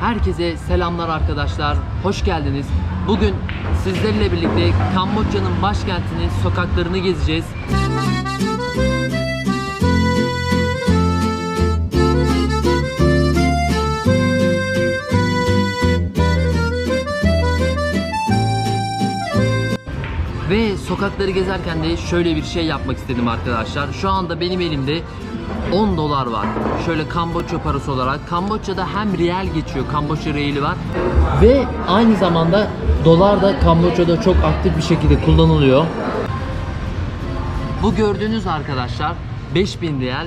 Herkese selamlar arkadaşlar. Hoş geldiniz. Bugün sizlerle birlikte Kamboçya'nın başkentinin sokaklarını gezeceğiz. Ve sokakları gezerken de şöyle bir şey yapmak istedim arkadaşlar. Şu anda benim elimde 10 dolar var. Şöyle Kamboçya parası olarak. Kamboçya'da hem riyal geçiyor, Kamboçya riyali var. Ve aynı zamanda dolar da Kamboçya'da çok aktif bir şekilde kullanılıyor. Bu gördüğünüz arkadaşlar 5000 riyal.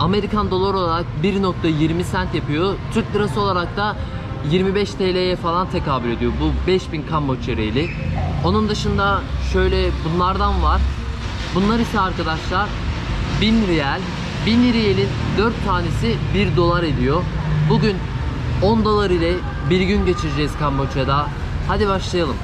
Amerikan dolar olarak 1.20 sent yapıyor. Türk lirası olarak da 25 TL'ye falan tekabül ediyor. Bu 5000 Kamboçya riyali. Onun dışında şöyle bunlardan var. Bunlar ise arkadaşlar 1000 riyal. 1000 riyalin 4 tanesi 1 dolar ediyor. Bugün 10 dolar ile bir gün geçireceğiz Kamboçya'da. Hadi başlayalım.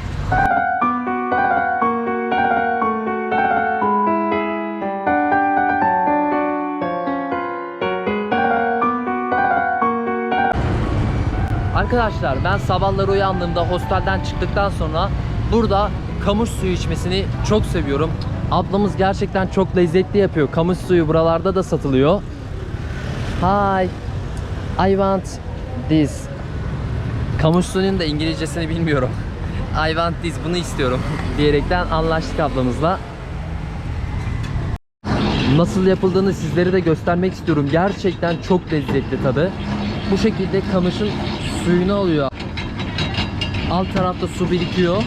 Arkadaşlar ben sabahları uyandığımda hostelden çıktıktan sonra burada kamış suyu içmesini çok seviyorum. Ablamız gerçekten çok lezzetli yapıyor. Kamış suyu buralarda da satılıyor. Hi. I want this. Kamış suyunun da İngilizcesini bilmiyorum. I want this bunu istiyorum diyerekten anlaştık ablamızla. Nasıl yapıldığını sizlere de göstermek istiyorum. Gerçekten çok lezzetli tadı. Bu şekilde kamışın suyunu alıyor. Alt tarafta su birikiyor.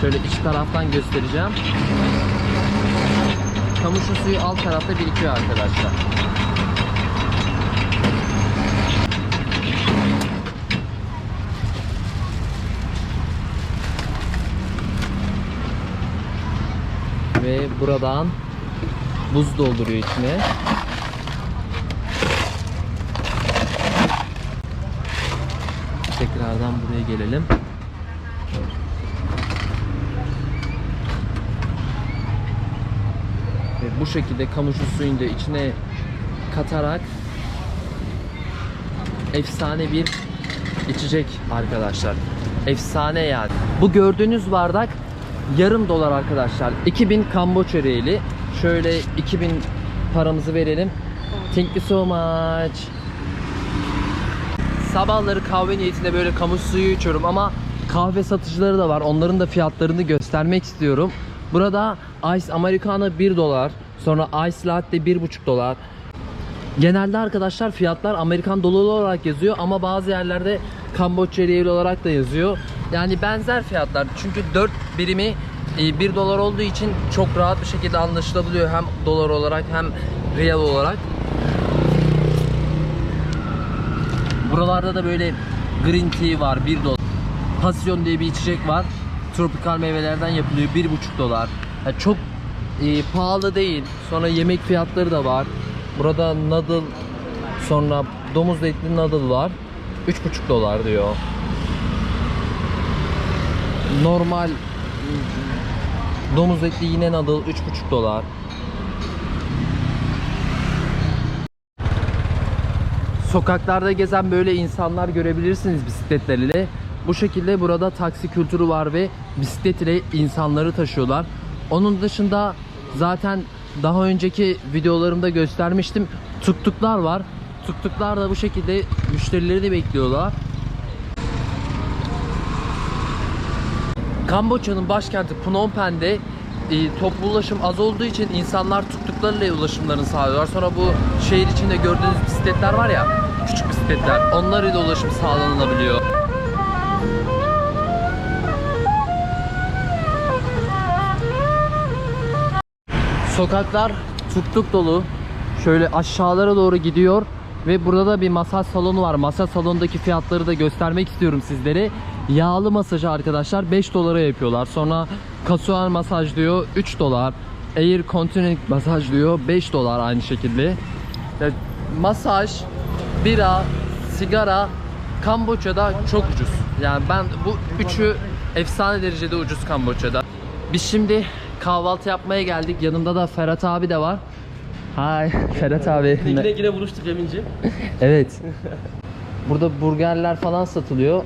Şöyle iç taraftan göstereceğim. Kamışın suyu alt tarafta birikiyor arkadaşlar. Ve buradan buz dolduruyor içine. Tekrardan buraya gelelim. Bu şekilde kamışın suyunu da içine katarak efsane bir içecek arkadaşlar. Efsane yani. Bu gördüğünüz bardak yarım dolar arkadaşlar. 2000 Kamboçya riyali. Şöyle 2000 paramızı verelim. Thank you so much. Sabahları kahve niyetinde böyle kamış suyu içiyorum ama kahve satıcıları da var. Onların da fiyatlarını göstermek istiyorum. Burada Ice Americano 1 dolar. Sonra Ice Latte 1,5 dolar. Genelde arkadaşlar fiyatlar Amerikan doları olarak yazıyor ama bazı yerlerde Kamboçya riyal olarak da yazıyor. Yani benzer fiyatlar. Çünkü 4 birimi 1 dolar olduğu için çok rahat bir şekilde anlaşılabiliyor hem dolar olarak hem riyal olarak. Buralarda da böyle green tea var 1 dolar. Passion diye bir içecek var. Tropikal meyvelerden yapılıyor 1,5 dolar. Yani çok e, pahalı değil. Sonra yemek fiyatları da var. Burada noodle sonra domuz etli noodle var. 3,5 dolar diyor. Normal domuz etli yine noodle 3,5 dolar. Sokaklarda gezen böyle insanlar görebilirsiniz bisikletleriyle. Bu şekilde burada taksi kültürü var ve bisiklet ile insanları taşıyorlar. Onun dışında zaten daha önceki videolarımda göstermiştim. Tuktuklar var. Tuktuklar da bu şekilde müşterileri de bekliyorlar. Kamboçya'nın başkenti Phnom Penh'de e, toplu ulaşım az olduğu için insanlar tuktuklarıyla ulaşımlarını sağlıyorlar. Sonra bu şehir içinde gördüğünüz bisikletler var ya, küçük bisikletler, onlarla ulaşım sağlanılabiliyor. Sokaklar tuktuk dolu. Şöyle aşağılara doğru gidiyor ve burada da bir masaj salonu var. Masaj salonundaki fiyatları da göstermek istiyorum sizlere. Yağlı masajı arkadaşlar 5 dolara yapıyorlar. Sonra kasual masaj diyor 3 dolar. Air conditioning masaj diyor 5 dolar aynı şekilde. Ya, masaj, bira, sigara Kamboçya'da çok ucuz. Yani ben bu üçü efsane derecede ucuz Kamboçya'da. Biz şimdi kahvaltı yapmaya geldik. Yanımda da Ferhat abi de var. Hi Ferhat abi. Yine yine buluştuk Eminci. Evet. Burada burgerler falan satılıyor.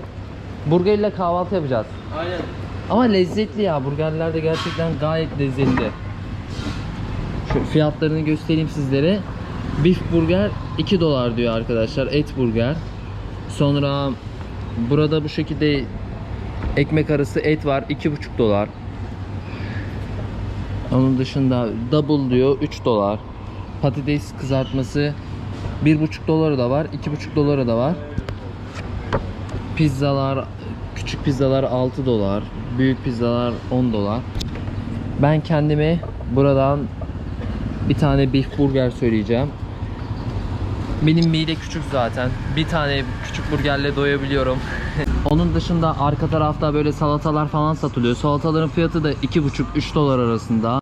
Burgerle kahvaltı yapacağız. Aynen. Ama lezzetli ya. Burgerler de gerçekten gayet lezzetli. Şu fiyatlarını göstereyim sizlere. Beef burger 2 dolar diyor arkadaşlar. Et burger. Sonra burada bu şekilde ekmek arası et var 2,5 dolar. Onun dışında double diyor 3 dolar. Patates kızartması 1,5 doları da var, 2,5 doları da var. Pizzalar, küçük pizzalar 6 dolar, büyük pizzalar 10 dolar. Ben kendime buradan bir tane beef burger söyleyeceğim. Benim mide küçük zaten. Bir tane küçük burgerle doyabiliyorum. Onun dışında arka tarafta böyle salatalar falan satılıyor. Salataların fiyatı da 2,5-3 dolar arasında.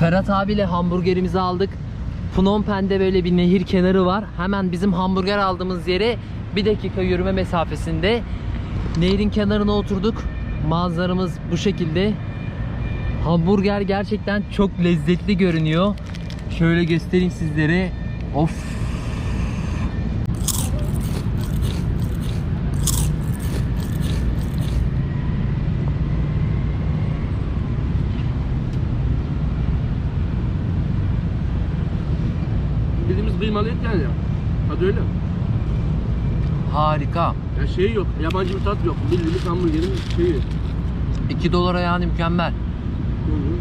Ferhat abiyle hamburgerimizi aldık. Phnom Penh'de böyle bir nehir kenarı var. Hemen bizim hamburger aldığımız yere bir dakika yürüme mesafesinde. Nehrin kenarına oturduk. Manzaramız bu şekilde. Hamburger gerçekten çok lezzetli görünüyor. Şöyle göstereyim sizlere. Of. Bildiğimiz kıymalı et yani. Tadı öyle. Harika. Ya şey yok, yabancı bir tat yok. Bildiğimiz hamburgerin şeyi. 2 dolara yani mükemmel. Hı hı.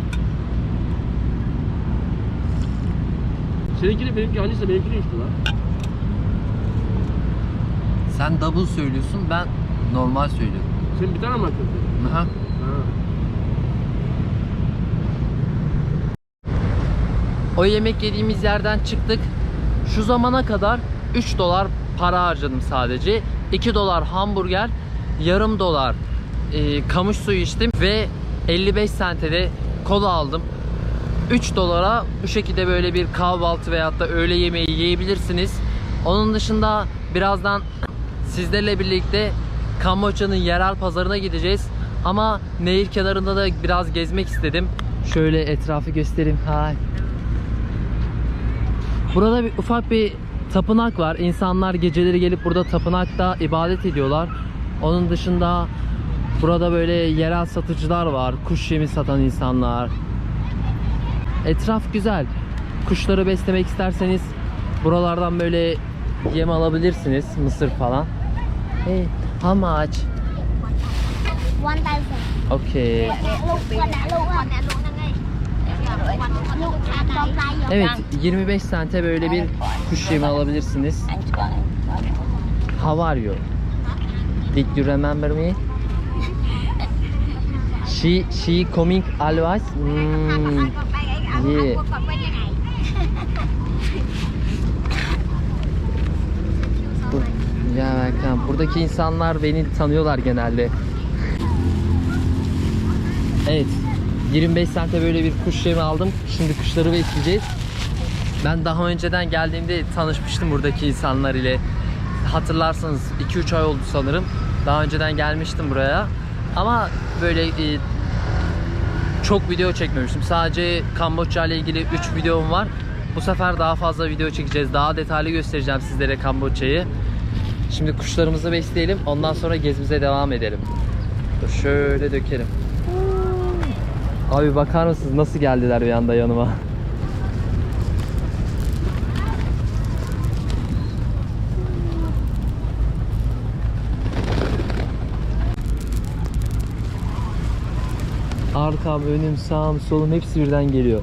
Seninki de benimki hangisi? Benimki de 3 dolar. Sen double söylüyorsun ben normal söylüyorum. Sen bir tane mi akıldın? Aha. Ha. O yemek yediğimiz yerden çıktık. Şu zamana kadar 3 dolar para harcadım sadece. 2 dolar hamburger, yarım dolar e, kamış suyu içtim ve 55 sente de kola aldım. 3 dolara bu şekilde böyle bir kahvaltı veyahut da öğle yemeği yiyebilirsiniz. Onun dışında birazdan sizlerle birlikte Kamboçya'nın yerel pazarına gideceğiz. Ama nehir kenarında da biraz gezmek istedim. Şöyle etrafı göstereyim. Hay. Burada bir ufak bir tapınak var. İnsanlar geceleri gelip burada tapınakta ibadet ediyorlar. Onun dışında burada böyle yerel satıcılar var. Kuş yemi satan insanlar. Etraf güzel. Kuşları beslemek isterseniz buralardan böyle yem alabilirsiniz. Mısır falan. Hey, how much? One thousand. Okay. Evet 25 sente böyle bir kuş yemi alabilirsiniz. How are you? Did you remember me? She she coming always. Hmm. Yeah. Ya Berkan, buradaki insanlar beni tanıyorlar genelde. Evet. 25 sente böyle bir kuş yemi aldım. Şimdi kuşları besleyeceğiz. Ben daha önceden geldiğimde tanışmıştım buradaki insanlar ile. Hatırlarsanız 2-3 ay oldu sanırım. Daha önceden gelmiştim buraya. Ama böyle e, çok video çekmemiştim. Sadece Kamboçya ile ilgili 3 videom var. Bu sefer daha fazla video çekeceğiz. Daha detaylı göstereceğim sizlere Kamboçya'yı. Şimdi kuşlarımızı besleyelim. Ondan sonra gezimize devam edelim. Şöyle dökelim. Abi bakar mısınız nasıl geldiler bir anda yanıma? Arkam, önüm, sağım, solum hepsi birden geliyor.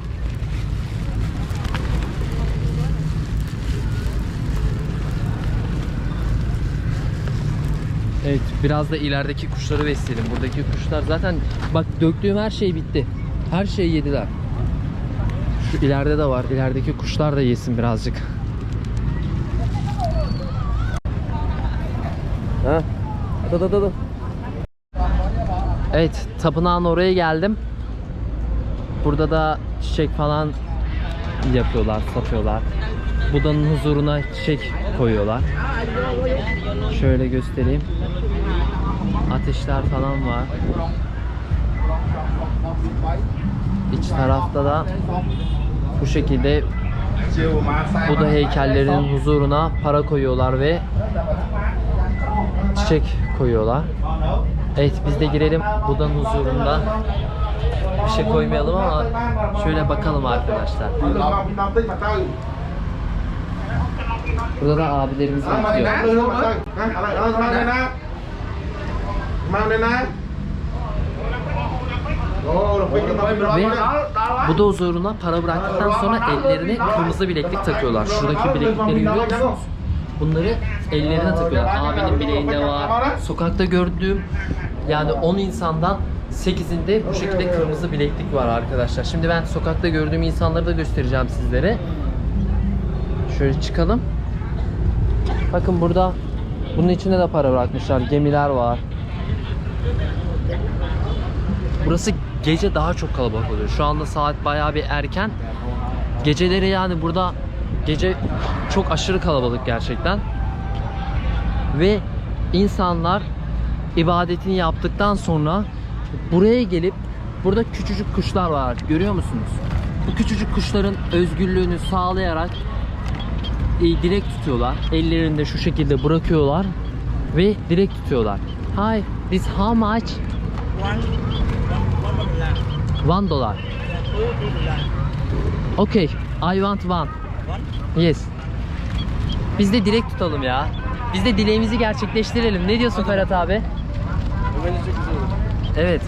Evet, biraz da ilerideki kuşları besleyelim. Buradaki kuşlar zaten bak döktüğüm her şey bitti. Her şeyi yediler. Şu ileride de var. İlerideki kuşlar da yesin birazcık. Ha? Da da da da. Evet, tapınağın oraya geldim. Burada da çiçek falan yapıyorlar, satıyorlar. Buda'nın huzuruna çiçek koyuyorlar. Şöyle göstereyim. Ateşler falan var. iç tarafta da bu şekilde Buda heykellerinin huzuruna para koyuyorlar ve çiçek koyuyorlar. Evet biz de girelim Buda'nın huzurunda. Bir şey koymayalım ama şöyle bakalım arkadaşlar. Burada da abilerimiz bekliyor. Ve Buda huzuruna para bıraktıktan sonra ellerine kırmızı bileklik takıyorlar. Şuradaki bileklikleri görüyor musunuz? Bunları ellerine takıyorlar. Abinin bileğinde var. Sokakta gördüğüm yani 10 insandan 8'inde bu şekilde kırmızı bileklik var arkadaşlar. Şimdi ben sokakta gördüğüm insanları da göstereceğim sizlere. Şöyle çıkalım. Bakın burada bunun içine de para bırakmışlar. Gemiler var. Burası gece daha çok kalabalık oluyor. Şu anda saat bayağı bir erken. Geceleri yani burada gece çok aşırı kalabalık gerçekten. Ve insanlar ibadetini yaptıktan sonra buraya gelip burada küçücük kuşlar var. Görüyor musunuz? Bu küçücük kuşların özgürlüğünü sağlayarak e, dilek tutuyorlar. Ellerinde şu şekilde bırakıyorlar ve dilek tutuyorlar. Hi, this how much? One dollar. Okay, I want one. Yes. Biz de dilek tutalım ya. Biz de dileğimizi gerçekleştirelim. Ne diyorsun Ferhat abi? Evet.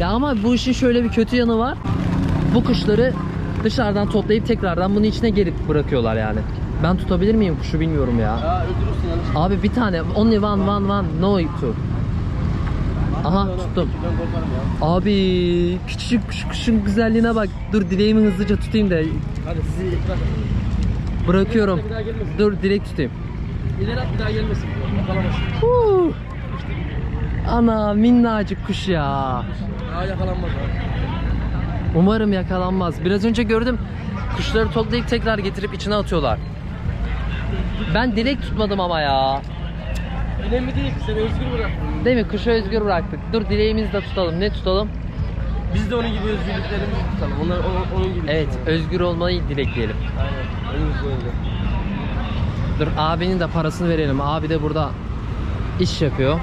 Ya ama bu işin şöyle bir kötü yanı var. Bu kuşları dışarıdan toplayıp tekrardan bunun içine geri bırakıyorlar yani. Ben tutabilir miyim kuşu bilmiyorum ya. Ya öldürürsün yanlış. Abi bir tane. Only one, one, one. No two. Aha tuttum. Abi küçücük kuş, kuşun güzelliğine bak. Dur dileğimi hızlıca tutayım da Hadi sizi bırakıyorum. Bir daha gelmesin. Dur dilek tutayım. İleri at bir daha gelmesin. Yakalamasın. Huu. Ana minnacık kuş ya. Daha yakalanmaz ha. Umarım yakalanmaz. Biraz önce gördüm. Kuşları toplayıp tekrar getirip içine atıyorlar. Ben dilek tutmadım ama ya. Önemli değil. Seni özgür bıraktım. Değil mi? Kuşu özgür bıraktık. Dur dileğimizi de tutalım. Ne tutalım? Biz de onun gibi özgürlüklerimizi tutalım. Onlar onun, onun gibi. Evet, tutalım. özgür olmayı dilekleyelim. Aynen. Önümüz yönde. Dur abinin de parasını verelim. Abi de burada iş yapıyor.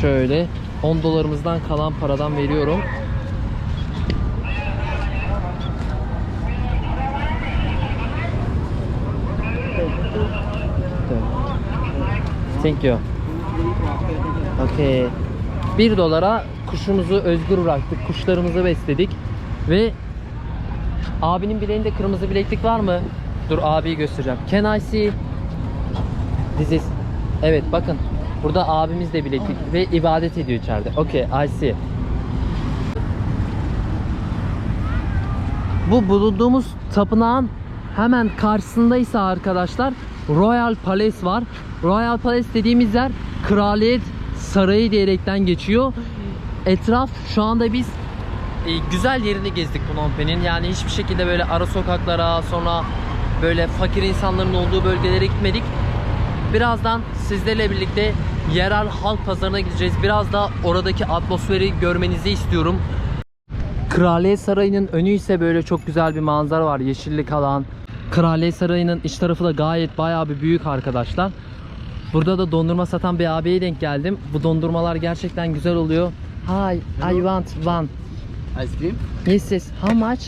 Şöyle 10 dolarımızdan kalan paradan veriyorum. Thank you. Okay. 1 dolara kuşumuzu özgür bıraktık. Kuşlarımızı besledik. Ve Abinin bileğinde kırmızı bileklik var mı? Dur abiyi göstereceğim. Can I see? This is... Evet bakın. Burada abimiz de bileklik ve ibadet ediyor içeride. Okay, I see. Bu bulunduğumuz tapınağın hemen karşısındaysa arkadaşlar Royal Palace var. Royal Palace dediğimiz yer kraliyet sarayı diyerekten geçiyor. Etraf şu anda biz e, güzel yerini gezdik Phnom Penh'in. Yani hiçbir şekilde böyle ara sokaklara sonra böyle fakir insanların olduğu bölgelere gitmedik. Birazdan sizlerle birlikte yerel halk pazarına gideceğiz. Biraz da oradaki atmosferi görmenizi istiyorum. Kraliyet Sarayı'nın önü ise böyle çok güzel bir manzara var. Yeşillik alan. Kraliyet Sarayı'nın iç tarafı da gayet bayağı bir büyük arkadaşlar. Burada da dondurma satan bir abiye denk geldim. Bu dondurmalar gerçekten güzel oluyor. Hi, I want one. Ice cream, Yes, yes. How much?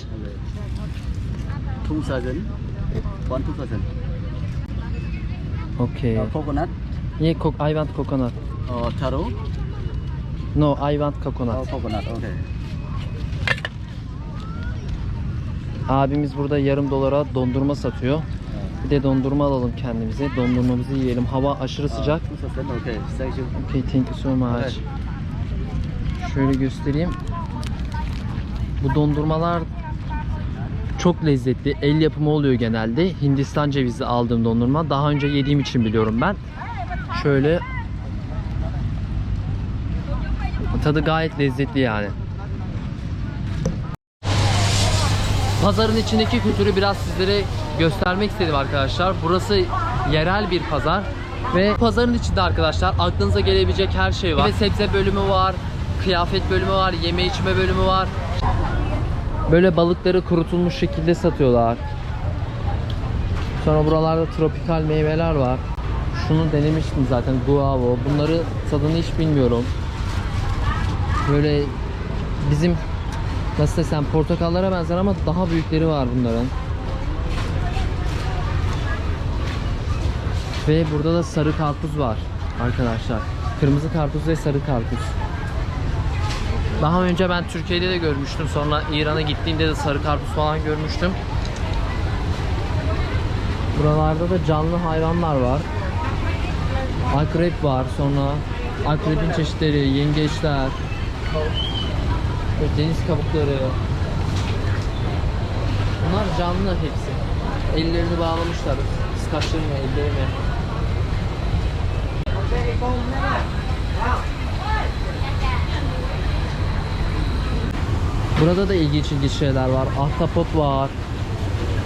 two thousand, one two thousand. Okay. Uh, coconut, Yeah, co- I want coconut. uh, taro, No, I want coconut. coconut. Okay. Abimiz burada yarım dolara dondurma satıyor. Bir de dondurma alalım kendimize. Dondurmamızı yiyelim. Hava aşırı sıcak. Okay. Thank you. So much. Şöyle göstereyim. Bu dondurmalar çok lezzetli. El yapımı oluyor genelde. Hindistan cevizi aldığım dondurma. Daha önce yediğim için biliyorum ben. Şöyle tadı gayet lezzetli yani. Pazarın içindeki kültürü biraz sizlere göstermek istedim arkadaşlar. Burası yerel bir pazar. Ve pazarın içinde arkadaşlar aklınıza gelebilecek her şey var. Ve sebze bölümü var, kıyafet bölümü var, yeme içme bölümü var. Böyle balıkları kurutulmuş şekilde satıyorlar. Sonra buralarda tropikal meyveler var. Şunu denemiştim zaten guavo. Bunları tadını hiç bilmiyorum. Böyle bizim nasıl desem portakallara benzer ama daha büyükleri var bunların. Ve burada da sarı karpuz var arkadaşlar. Kırmızı karpuz ve sarı karpuz. Daha önce ben Türkiye'de de görmüştüm. Sonra İran'a gittiğimde de sarı karpuz falan görmüştüm. Buralarda da canlı hayvanlar var. Akrep var. Sonra akrebin çeşitleri, yengeçler, ve deniz kabukları. Bunlar canlı hepsi. Ellerini bağlamışlar. Kıskaçlarını, ellerini. Burada da ilginç ilginç şeyler var. Ahtapot var.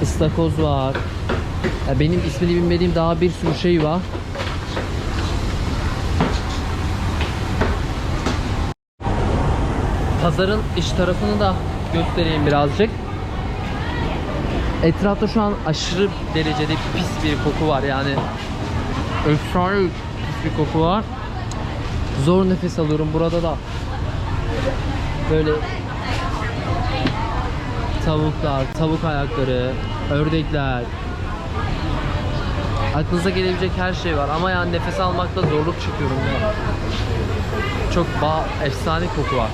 ıstakoz var. Ya benim ismini bilmediğim daha bir sürü şey var. Pazarın iç tarafını da göstereyim birazcık. Etrafta şu an aşırı derecede pis bir koku var yani. Efsane pis bir koku var. Zor nefes alıyorum burada da. Böyle tavuklar, tavuk ayakları, ördekler. Aklınıza gelebilecek her şey var ama yani nefes almakta zorluk çekiyorum ya. Çok ba efsane koku var.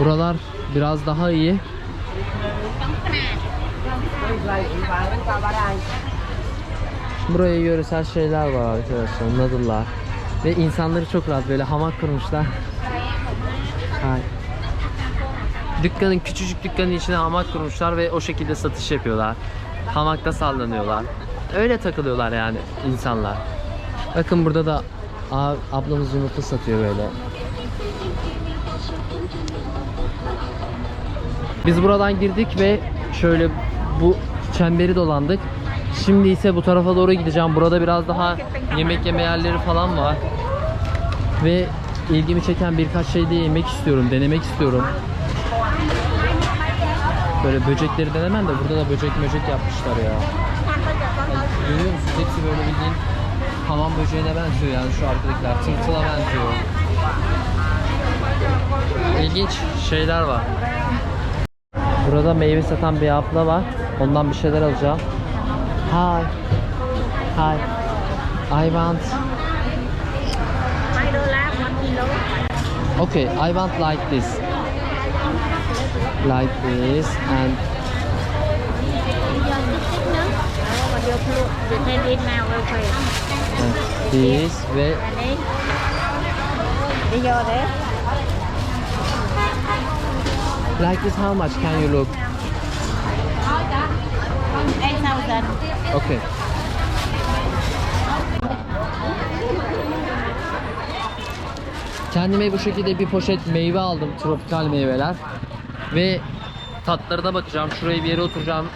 Buralar biraz daha iyi. Buraya yöresel şeyler var arkadaşlar. Noodle'lar. Ve insanları çok rahat böyle hamak kurmuşlar. Hay. Dükkanın küçücük dükkanın içine hamak kurmuşlar ve o şekilde satış yapıyorlar. Hamakta sallanıyorlar. Öyle takılıyorlar yani insanlar. Bakın burada da a- ablamız yumurta satıyor böyle. Biz buradan girdik ve şöyle bu çemberi dolandık. Şimdi ise bu tarafa doğru gideceğim. Burada biraz daha yemek yeme yerleri falan var. Ve ilgimi çeken birkaç şey de yemek istiyorum, denemek istiyorum. Böyle böcekleri denemem de burada da böcek böcek yapmışlar ya. Görüyor musunuz? Hepsi böyle bildiğin hamam böceğine benziyor yani şu arkadakiler. Tırtıla benziyor. İlginç şeyler var. Burada meyve satan bir abla var. Ondan bir şeyler alacağım. Hi. Hi. I want. Okay, I want like this. Like this and Giờ tích tích nữa. Ok. This ve để. like this how much can you look? Em sao dần. Okay. Kendime bu şekilde bir poşet meyve aldım. Tropikal meyveler. Ve tatlarına bakacağım. Şuraya bir yere oturacağım.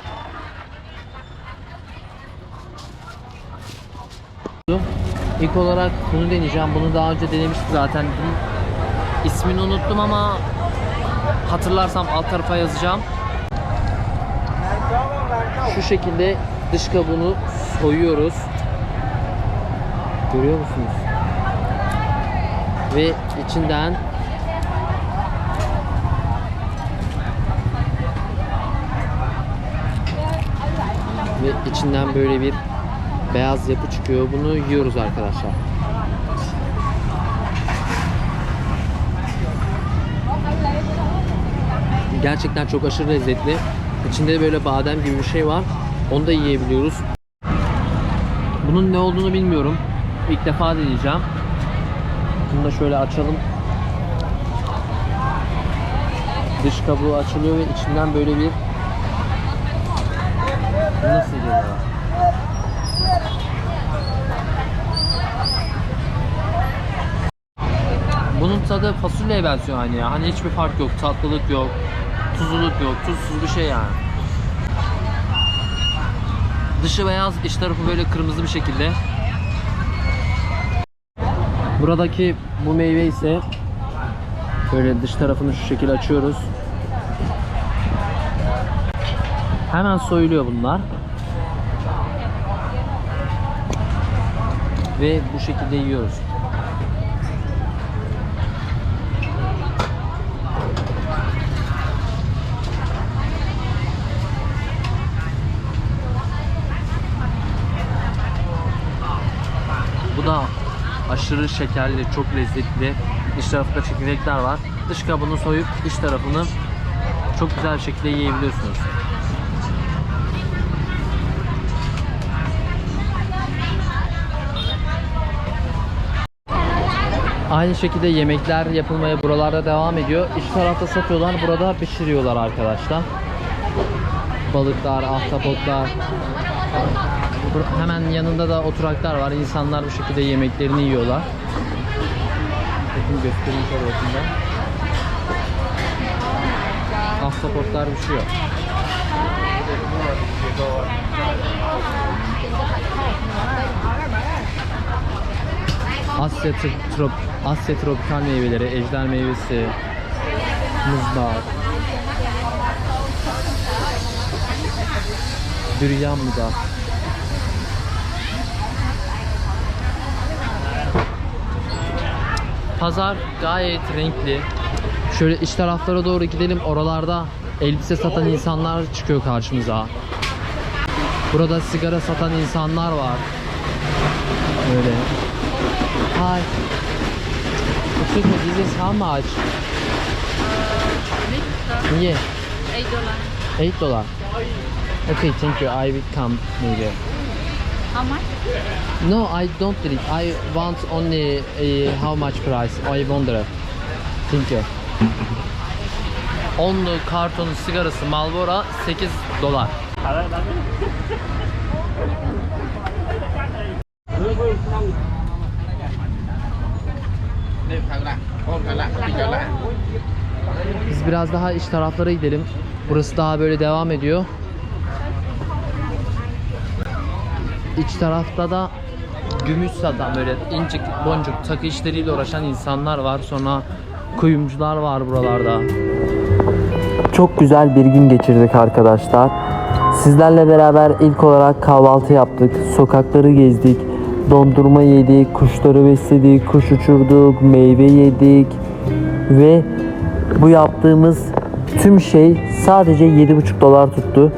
İlk olarak bunu deneyeceğim. Bunu daha önce denemiştim zaten. İsmini unuttum ama hatırlarsam alt tarafa yazacağım. Şu şekilde dış kabuğunu soyuyoruz. Görüyor musunuz? Ve içinden ve içinden böyle bir beyaz yapı çıkıyor. Bunu yiyoruz arkadaşlar. Gerçekten çok aşırı lezzetli. İçinde böyle badem gibi bir şey var. Onu da yiyebiliyoruz. Bunun ne olduğunu bilmiyorum. İlk defa deneyeceğim. Bunu da şöyle açalım. Dış kabuğu açılıyor ve içinden böyle bir nasıl geliyor? Bunun tadı fasulyeye benziyor hani ya. Hani hiçbir fark yok, tatlılık yok, tuzluluk yok. Tuzsuz bir şey yani. Dışı beyaz, iç tarafı böyle kırmızı bir şekilde. Buradaki bu meyve ise böyle dış tarafını şu şekilde açıyoruz. Hemen soyuluyor bunlar. Ve bu şekilde yiyoruz. Bu da aşırı şekerli, çok lezzetli. İç tarafında çekirdekler var. Dış kabuğunu soyup iç tarafını çok güzel bir şekilde yiyebiliyorsunuz. Aynı şekilde yemekler yapılmaya buralarda devam ediyor. İç tarafta satıyorlar, burada pişiriyorlar arkadaşlar. Balıklar, ahtapotlar. Hemen yanında da oturaklar var. İnsanlar bu şekilde yemeklerini yiyorlar. Bakın göstereyim şöyle bakın Ahtapotlar pişiyor. Asya tro- trop Asya tropikal meyveleri, ejder meyvesi, muzlar, düryan da. Pazar gayet renkli. Şöyle iç taraflara doğru gidelim. Oralarda elbise satan insanlar çıkıyor karşımıza. Burada sigara satan insanlar var. Böyle. Hi. Excuse me, this is how much? Yeah. 8 dollars. 8 dollar. Okay, thank you. I will come maybe. How much? No, I don't drink. I want only uh, how much price? I wonder. Thank you. 10 karton sigarası Marlboro 8 dolar. Biz biraz daha iç taraflara gidelim. Burası daha böyle devam ediyor. İç tarafta da gümüş satan böyle incik boncuk takı işleriyle uğraşan insanlar var. Sonra kuyumcular var buralarda. Çok güzel bir gün geçirdik arkadaşlar. Sizlerle beraber ilk olarak kahvaltı yaptık. Sokakları gezdik. Dondurma yedik, kuşları besledik, kuş uçurduk, meyve yedik ve bu yaptığımız tüm şey sadece 7,5 dolar tuttu.